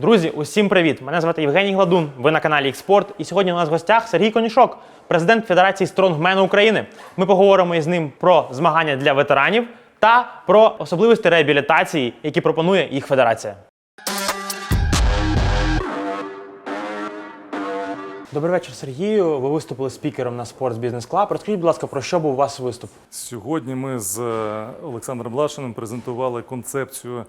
Друзі, усім привіт! Мене звати Євгеній Гладун. Ви на каналі Експорт. І сьогодні у нас в гостях Сергій Конішок, президент Федерації Стронгмену України. Ми поговоримо із ним про змагання для ветеранів та про особливості реабілітації, які пропонує їх федерація. Добрий вечір, Сергію. Ви виступили спікером на Sports Business Club. Розкажіть, будь ласка, про що був у вас виступ? Сьогодні ми з е, Олександром Лашиним презентували концепцію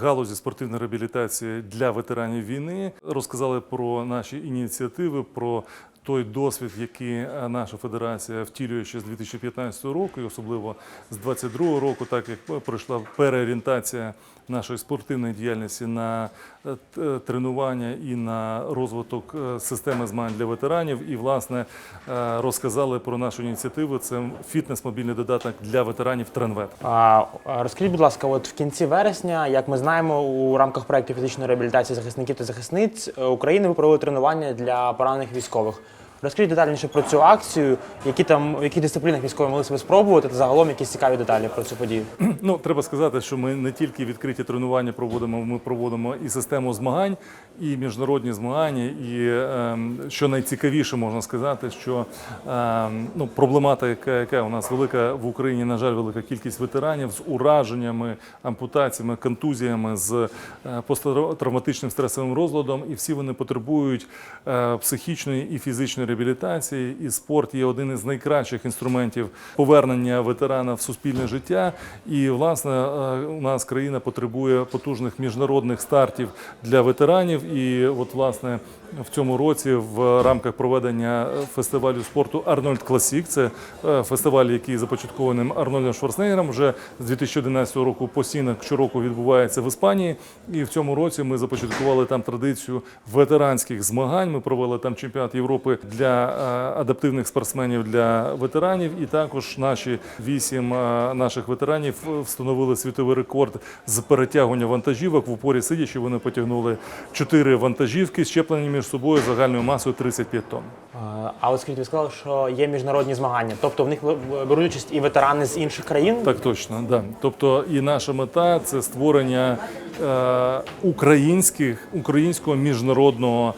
галузі спортивної реабілітації для ветеранів війни. Розказали про наші ініціативи, про той досвід, який е, наша федерація втілює ще з 2015 року, і особливо з 2022 року, так як пройшла переорієнтація нашої спортивної діяльності на е, тренування і на розвиток е, системи змагань для ветеранів. І, власне, е, розказали про нашу ініціативу. Це фітнес-мобільний додаток для ветеранів Тренвет. А розкажіть, будь ласка, от в кінці вересня, як ми знаємо, у рамках проєкту фізичної реабілітації захисників та захисниць е, України ви провели тренування для поранених військових. Розкажіть детальніше про цю акцію, які там в яких дисциплінах військові могли себе спробувати, та загалом якісь цікаві деталі про цю подію. Ну, треба сказати, що ми не тільки відкриті тренування проводимо, ми проводимо і систему змагань, і міжнародні змагання. І ем, що найцікавіше можна сказати, що ем, ну, проблематика, яка, яка у нас велика в Україні, на жаль, велика кількість ветеранів з ураженнями, ампутаціями, контузіями, з е, посттравматичним стресовим розладом, і всі вони потребують е, психічної і фізичної реабілітації. І спорт є один із найкращих інструментів повернення ветерана в суспільне життя. І власне е, у нас країна потребує потужних міжнародних стартів для ветеранів. І от власне в цьому році в рамках проведення фестивалю спорту Арнольд Класік, це е, фестиваль, який започаткований Арнольдом Шварценеггером, вже з 2011 року постійно щороку відбувається в Іспанії. І в цьому році ми започаткували там традицію ветеранських змагань. Ми провели там чемпіонат Європи для е, адаптивних спортсменів для ветеранів. І також наші вісім е, наших ветеранів встановили світовий рекорд з перетягування вантажівок. В упорі сидячи, вони потягнули чотири вантажівки, щеплені між собою загальною масою 35 тонн. Е, А от скажіть, ви сказали, що є міжнародні змагання, тобто в них беруть участь і ветерани з інших країн. Так точно, да. Тобто, і наша мета це створення е, українських українського міжнародного.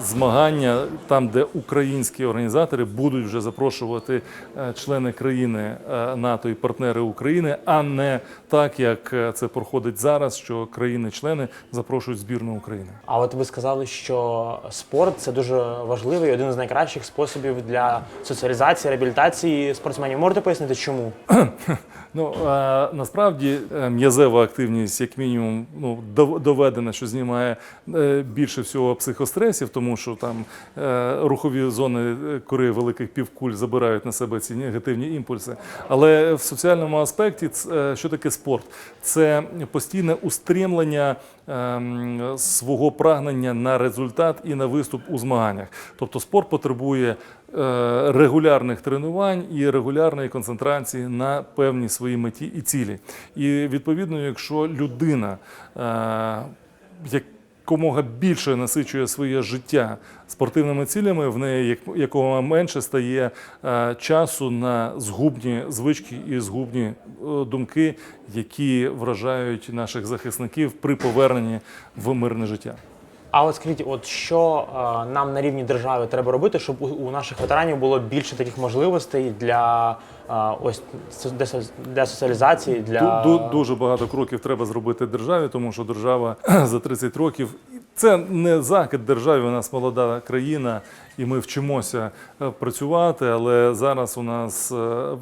Змагання там, де українські організатори будуть вже запрошувати е, члени країни е, НАТО і партнери України, а не так, як е, це проходить зараз, що країни-члени запрошують збірну України. А от ви сказали, що спорт це дуже важливий, один з найкращих способів для соціалізації, реабілітації спортсменів. Можете пояснити, чому? Ну насправді м'язева активність, як мінімум, ну доведена, що знімає більше всього психостресів, тому що там е, рухові зони е, кори великих півкуль забирають на себе ці негативні імпульси. Але в соціальному аспекті ц- е, що таке спорт? Це постійне устремлення ем, свого прагнення на результат і на виступ у змаганнях. Тобто спорт потребує е, регулярних тренувань і регулярної концентрації на певній своїй меті і цілі. І відповідно, якщо людина е, якомога більше насичує своє життя спортивними цілями, в неї як- якомога менше стає е, часу на згубні звички і згубні е, думки, які вражають наших захисників при поверненні в мирне життя. А от скажіть, от що е, нам на рівні держави треба робити, щоб у, у наших ветеранів було більше таких можливостей для е, ось для, для соціалізації, для Ду- ду- Дуже багато кроків треба зробити державі, тому що держава за 30 років це не закид державі. У нас молода країна, і ми вчимося е, працювати. Але зараз у нас е,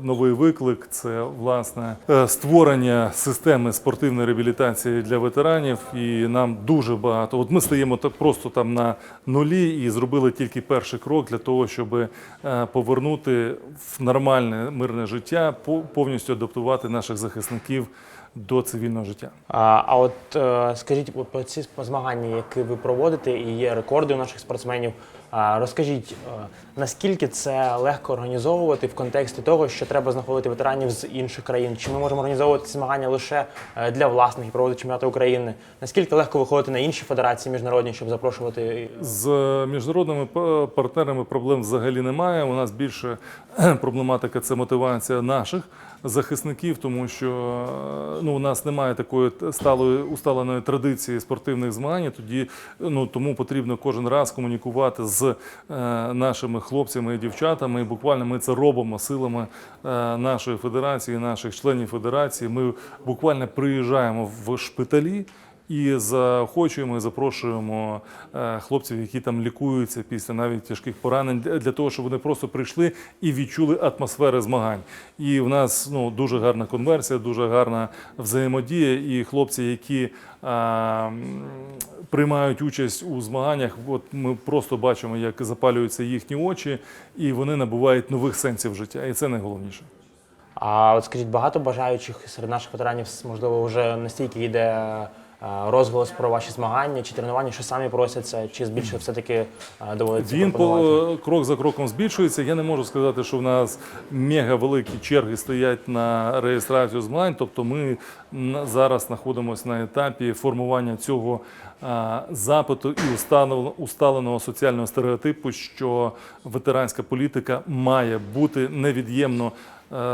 новий виклик це власне е, створення системи спортивної реабілітації для ветеранів. І нам дуже багато. От ми стаємо так просто там на нулі і зробили тільки перший крок для того, щоб повернути в нормальне мирне життя, по- повністю адаптувати наших захисників до цивільного життя. А, а от е, скажіть про ці змагання, які ви проводите, і є рекорди у наших спортсменів. Розкажіть, е, наскільки це легко організовувати в контексті того, що треба знаходити ветеранів з інших країн? Чи ми можемо організовувати змагання лише е, для власних і проводити чемпіонати України? Наскільки легко виходити на інші федерації міжнародні, щоб запрошувати З міжнародними партнерами проблем взагалі немає. У нас більше проблематика це мотивація наших захисників, тому що е, ну, у нас немає такої сталої усталеної традиції спортивних змагань. Тоді ну тому потрібно кожен раз комунікувати з е, нашими хлопцями і дівчатами. І буквально ми це робимо силами е, нашої федерації, наших членів федерації. Ми буквально приїжджаємо в шпиталі. І заохочуємо і запрошуємо е, хлопців, які там лікуються після навіть тяжких поранень, для того, щоб вони просто прийшли і відчули атмосфери змагань. І в нас ну дуже гарна конверсія, дуже гарна взаємодія. І хлопці, які а, приймають участь у змаганнях, от ми просто бачимо, як запалюються їхні очі, і вони набувають нових сенсів життя. І це найголовніше. А от скажіть, багато бажаючих серед наших ветеранів, можливо, вже настільки йде е, розголос про ваші змагання чи тренування, що самі просяться, чи більше все-таки е, доводиться Він по, крок за кроком збільшується. Я не можу сказати, що в нас мега великі черги стоять на реєстрацію змагань. Тобто ми зараз знаходимося на етапі формування цього запиту і усталеного, соціального стереотипу, що ветеранська політика має бути невід'ємно е,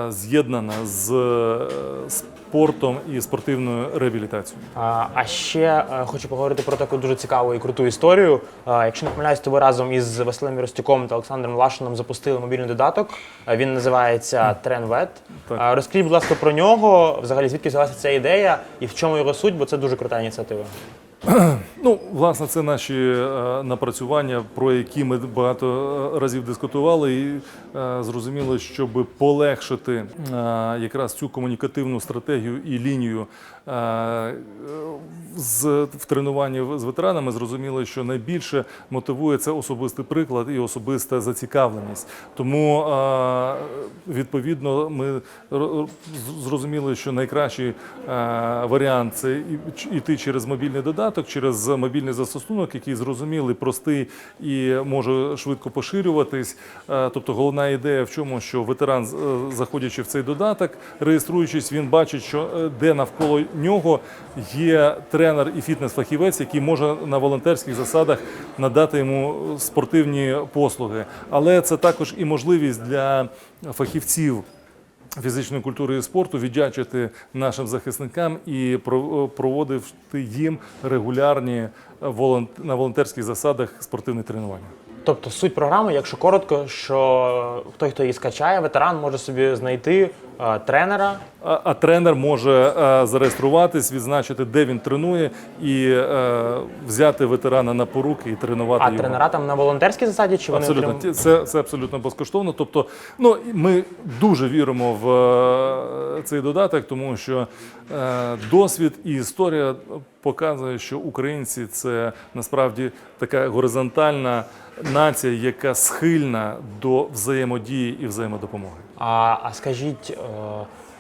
з'єднана з е, спортом і спортивною реабілітацією. А, а ще е, хочу поговорити про таку дуже цікаву і круту історію. Якщо не помиляюсь, то ви разом із Василем Міростюком та Олександром Лашином запустили мобільний додаток. Він називається TrenVet. Так. Розкажіть, будь ласка, про нього. Взагалі, звідки взялася ця ідея і в чому його суть, бо це дуже крута ініціатива. Ну, власне, це наші е, напрацювання, про які ми багато е, разів дискутували, і е, зрозуміло, щоб полегшити якраз цю комунікативну стратегію і лінію з в тренуванні з ветеранами, зрозуміло, що найбільше мотивує це особистий приклад і особиста зацікавленість. Тому відповідно ми зрозуміли, що найкращий варіант це іти через мобільний додаток, через мобільний застосунок, який зрозумілий, простий і може швидко поширюватись. Е, Тобто головна ідея в чому, що ветеран, е, заходячи в цей додаток, реєструючись, він бачить, що е, де навколо нього є тренер і фітнес-фахівець, який може на волонтерських засадах надати йому спортивні послуги. Але це також і можливість для фахівців фізичної культури і спорту віддячити нашим захисникам і про- проводити їм регулярні на волонтерських засадах спортивні тренування. Тобто суть програми, якщо коротко, що той, хто її скачає, ветеран може собі знайти е, тренера, А, а тренер може е, зареєструватись, відзначити, де він тренує, і е, взяти ветерана на поруки і тренувати а його. тренера там на волонтерській засаді, чи вони Абсолютно, отрим- це, це абсолютно безкоштовно. Тобто, ну ми дуже віримо в е, цей додаток, тому що е, досвід і історія показує, що українці це насправді така горизонтальна нація, яка схильна до взаємодії і взаємодопомоги. А, а скажіть, е,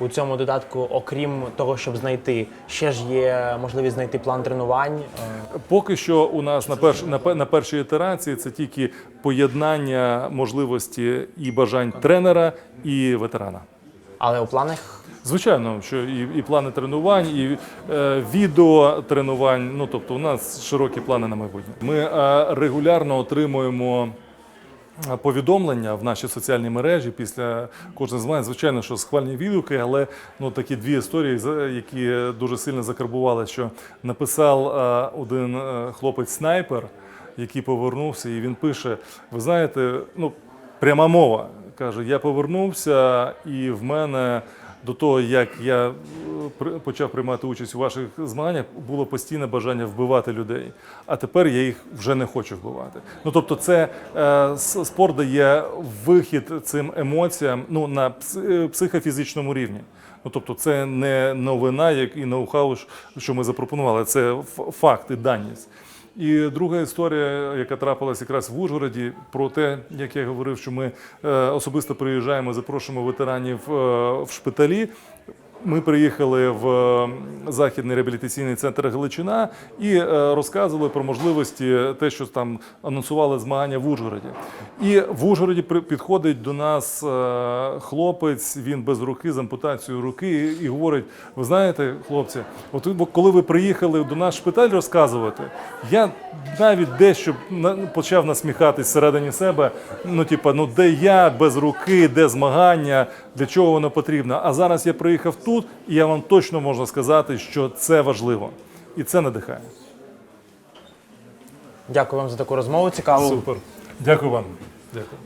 у цьому додатку, окрім того, щоб знайти, ще ж є можливість знайти план тренувань. е, Поки що у нас на перш на, на першій ітерації це тільки поєднання можливості і бажань тренера і ветерана. Але у планах Звичайно, що і, і плани тренувань, і е, відео тренувань. Ну тобто, у нас широкі плани на майбутнє. Ми е, регулярно отримуємо. Повідомлення в нашій соціальній мережі після кожного мене, звичайно, що схвальні відгуки, але ну такі дві історії, які дуже сильно закарбували, що написав е, один е, хлопець-снайпер, який повернувся, і він пише: Ви знаєте, ну пряма мова каже: я повернувся, і в мене до того, як я е, почав приймати участь у ваших змаганнях, було постійне бажання вбивати людей. А тепер я їх вже не хочу вбивати. Ну тобто, це е, спорт дає вихід цим емоціям ну, на е, психофізичному рівні. Ну, тобто, це не новина, як і ноу-хау, що ми запропонували. Це ф- факт і даність. І друга історія, яка трапилась якраз в Ужгороді, про те, як я говорив, що ми е, особисто приїжджаємо, запрошуємо ветеранів е, в шпиталі. Ми приїхали в західний реабілітаційний центр Галичина і е, розказували про можливості те, що там анонсували змагання в Ужгороді. І в Ужгороді підходить до нас е, хлопець, він без руки з ампутацією руки, і, говорить: ви знаєте, хлопці, от коли ви приїхали до наш шпиталь розказувати, я навіть дещо почав насміхатись всередині себе. Ну, типа, ну де я без руки, де змагання, для чого воно потрібно. А зараз я приїхав тут, і я вам точно можу сказати, що це важливо. І це надихає. Дякую вам за таку розмову. Цікаво. Супер. Дякую вам. Дякую.